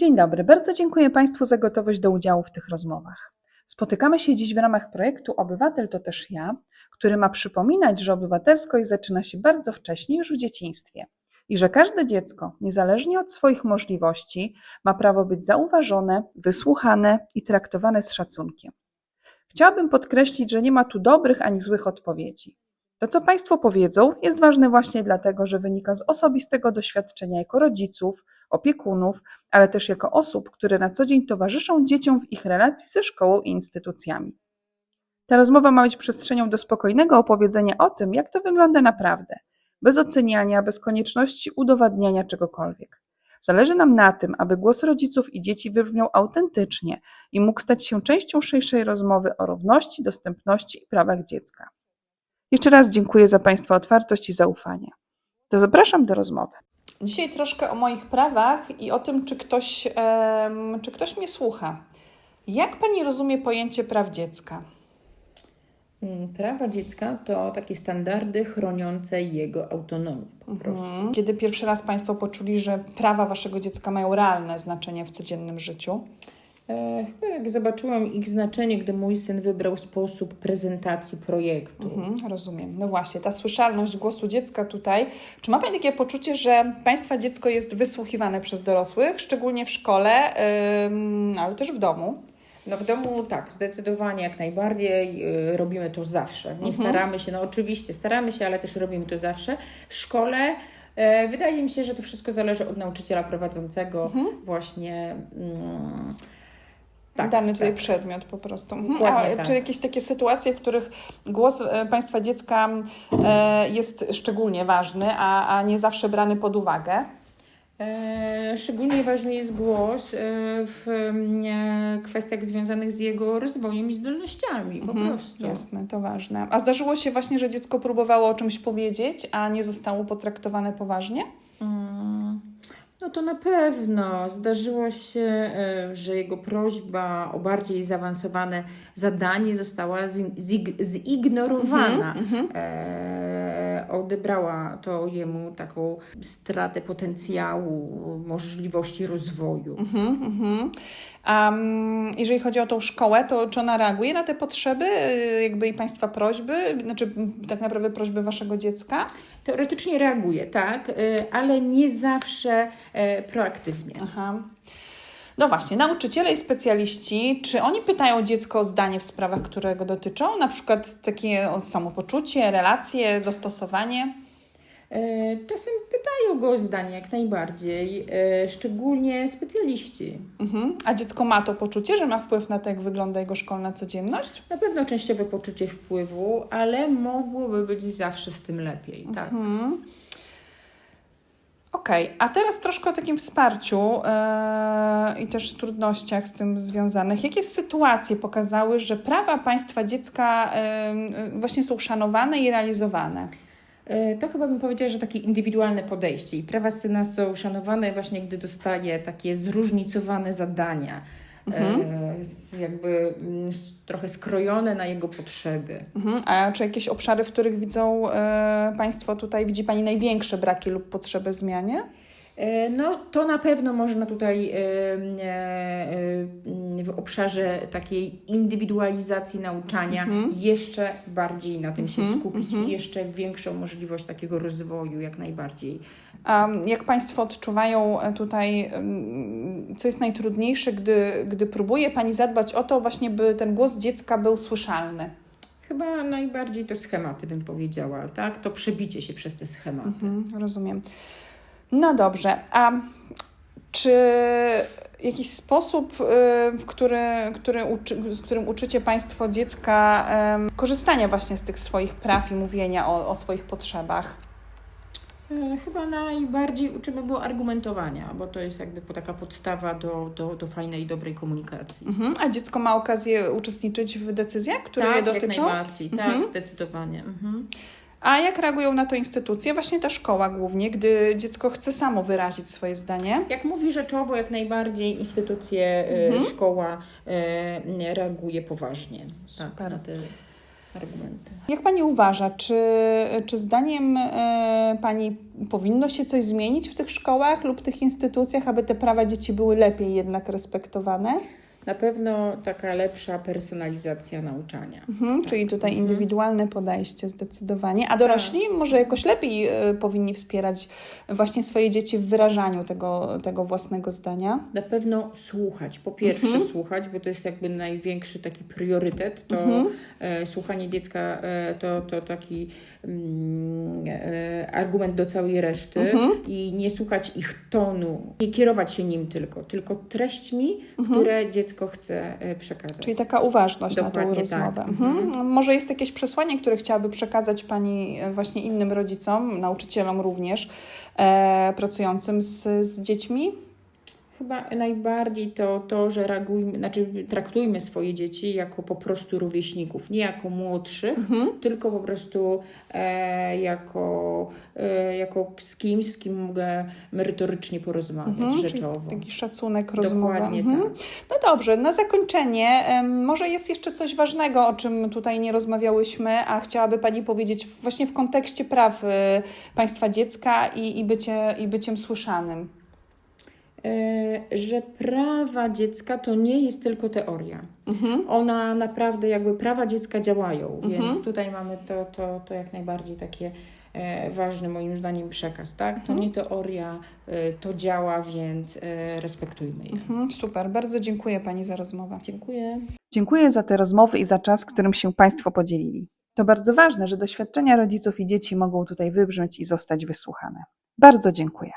Dzień dobry, bardzo dziękuję Państwu za gotowość do udziału w tych rozmowach. Spotykamy się dziś w ramach projektu Obywatel to też ja, który ma przypominać, że obywatelskość zaczyna się bardzo wcześnie, już w dzieciństwie. I że każde dziecko, niezależnie od swoich możliwości, ma prawo być zauważone, wysłuchane i traktowane z szacunkiem. Chciałabym podkreślić, że nie ma tu dobrych ani złych odpowiedzi. To, co Państwo powiedzą, jest ważne właśnie dlatego, że wynika z osobistego doświadczenia jako rodziców, opiekunów, ale też jako osób, które na co dzień towarzyszą dzieciom w ich relacji ze szkołą i instytucjami. Ta rozmowa ma być przestrzenią do spokojnego opowiedzenia o tym, jak to wygląda naprawdę, bez oceniania, bez konieczności udowadniania czegokolwiek. Zależy nam na tym, aby głos rodziców i dzieci wybrzmiał autentycznie i mógł stać się częścią szerszej rozmowy o równości, dostępności i prawach dziecka. Jeszcze raz dziękuję za Państwa otwartość i zaufanie. To zapraszam do rozmowy. Dzisiaj troszkę o moich prawach i o tym, czy ktoś, em, czy ktoś mnie słucha. Jak Pani rozumie pojęcie praw dziecka? Mm, Prawa dziecka to takie standardy chroniące jego autonomię po prostu. Mhm. Kiedy pierwszy raz Państwo poczuli, że prawa Waszego dziecka mają realne znaczenie w codziennym życiu? E, chyba jak zobaczyłam ich znaczenie, gdy mój syn wybrał sposób prezentacji projektu. Mhm, rozumiem. No właśnie, ta słyszalność głosu dziecka tutaj. Czy ma Pani takie poczucie, że Państwa dziecko jest wysłuchiwane przez dorosłych, szczególnie w szkole, ym, ale też w domu? No w domu tak, zdecydowanie jak najbardziej y, robimy to zawsze. Nie Mhm. staramy się, no oczywiście staramy się, ale też robimy to zawsze. W szkole e, wydaje mi się, że to wszystko zależy od nauczyciela prowadzącego Mhm. właśnie. Mm, tak, Dany tutaj tak. przedmiot po prostu. Mhm. Dokładnie A tak. czy jakieś takie sytuacje, w których głos e, Państwa dziecka e, jest szczególnie ważny, a, a nie zawsze brany pod uwagę? E, Szczególnie ważny jest głos w kwestiach związanych z jego rozwojem i zdolnościami, po Mhm, prostu. Jasne, to ważne. A zdarzyło się właśnie, że dziecko próbowało o czymś powiedzieć, a nie zostało potraktowane poważnie? Mm, No to na pewno zdarzyło się, e, że jego prośba o bardziej zaawansowane zadanie została zi- zig- zignorowana. Mhm, E, odebrała to jemu taką stratę potencjału, możliwości rozwoju. Mhm, mhm. A jeżeli chodzi o tą szkołę, to czy ona reaguje na te potrzeby, y, jakby i Państwa prośby, znaczy tak naprawdę prośby Waszego dziecka? Teoretycznie reaguje, tak, y, ale nie zawsze e, proaktywnie. Aha. No właśnie, nauczyciele i specjaliści, czy oni pytają dziecko o zdanie w sprawach, które go dotyczą? Na przykład takie o samopoczucie, relacje, dostosowanie? E, Czasem pytają go o zdanie jak najbardziej, e, szczególnie specjaliści. Mhm. A dziecko ma to poczucie, że ma wpływ na to, jak wygląda jego szkolna codzienność? Na pewno częściowe poczucie wpływu, ale mogłoby być zawsze z tym lepiej, tak. Mhm. A teraz troszkę o takim wsparciu e, i też trudnościach z tym związanych. Jakie sytuacje pokazały, że prawa państwa dziecka e, właśnie są szanowane i realizowane? E, To chyba bym powiedziała, że takie indywidualne podejście i prawa syna są szanowane właśnie, gdy dostaje takie zróżnicowane zadania, Mhm. e, jakby mm, trochę skrojone na jego potrzeby. Mhm. A czy jakieś obszary, w których widzą e, Państwo tutaj, widzi Pani największe braki lub potrzeby zmianie? E, No, to na pewno można tutaj w obszarze takiej indywidualizacji nauczania Mhm. jeszcze bardziej na tym się Mhm, skupić mhm. i jeszcze większą możliwość takiego rozwoju, jak najbardziej. A jak Państwo odczuwają tutaj, em, co jest najtrudniejsze, gdy, gdy próbuje Pani zadbać o to właśnie, by ten głos dziecka był słyszalny? Chyba najbardziej to schematy bym powiedziała, tak? To przebicie się przez te schematy. Mhm, rozumiem. No dobrze, a czy jakiś sposób, y, w który, który uczy, z którym uczycie Państwo dziecka korzystania właśnie z tych swoich praw i mówienia o, o swoich potrzebach? E, Chyba najbardziej uczymy było argumentowania, bo to jest jakby taka podstawa do, do, do fajnej, dobrej komunikacji. Mhm. A dziecko ma okazję uczestniczyć w decyzjach, które je tak, jak dotyczą? najbardziej, Mhm. tak, zdecydowanie. Mhm. A jak reagują na to instytucje? Właśnie ta szkoła głównie, gdy dziecko chce samo wyrazić swoje zdanie. Jak mówi rzeczowo, jak najbardziej instytucje, e, Mhm. szkoła e, reaguje poważnie. Tak, Super. na te... argumenty. Jak Pani uważa, czy, czy zdaniem e, Pani powinno się coś zmienić w tych szkołach lub tych instytucjach, aby te prawa dzieci były lepiej jednak respektowane? Na pewno taka lepsza personalizacja nauczania. Mhm, czyli tutaj Mhm. indywidualne podejście zdecydowanie. A dorośli może jakoś lepiej e, powinni wspierać właśnie swoje dzieci w wyrażaniu tego, tego własnego zdania. Na pewno słuchać. Po pierwsze Mhm. słuchać, bo to jest jakby największy taki priorytet. To Mhm. e, słuchanie dziecka e, to, to taki mm, argument do całej reszty Mhm. i nie słuchać ich tonu, nie kierować się nim tylko, tylko treśćmi, które dziecko chce e, przekazać. Czyli taka uważność na tą Dokładnie tak. rozmowę. Mhm. Mhm. Może jest jakieś przesłanie, które chciałaby przekazać Pani e, właśnie innym rodzicom, nauczycielom również, e, pracującym z, z dziećmi? Chyba najbardziej to, to, że reagujmy, znaczy traktujmy swoje dzieci jako po prostu rówieśników, nie jako młodszych, Mhm. tylko po prostu e, jako, e, jako z kimś, z kim mogę merytorycznie porozmawiać, Mhm, rzeczowo. Taki szacunek, rozmowa. Dokładnie Mhm. tak. No dobrze, na zakończenie może jest jeszcze coś ważnego, o czym tutaj nie rozmawiałyśmy, a chciałaby Pani powiedzieć właśnie w kontekście praw y, Państwa dziecka i, i, bycie, i byciem słyszanym. E, że prawa dziecka to nie jest tylko teoria. Mhm. Ona naprawdę, jakby prawa dziecka działają, Mhm. więc tutaj mamy to, to, to jak najbardziej takie e, ważny moim zdaniem przekaz, tak? To Mhm. nie teoria, e, to działa, więc respektujmy je. Mhm. Super, bardzo dziękuję Pani za rozmowę. Dziękuję. Dziękuję za te rozmowy i za czas, którym się Państwo podzielili. To bardzo ważne, że doświadczenia rodziców i dzieci mogą tutaj wybrzmieć i zostać wysłuchane. Bardzo dziękuję.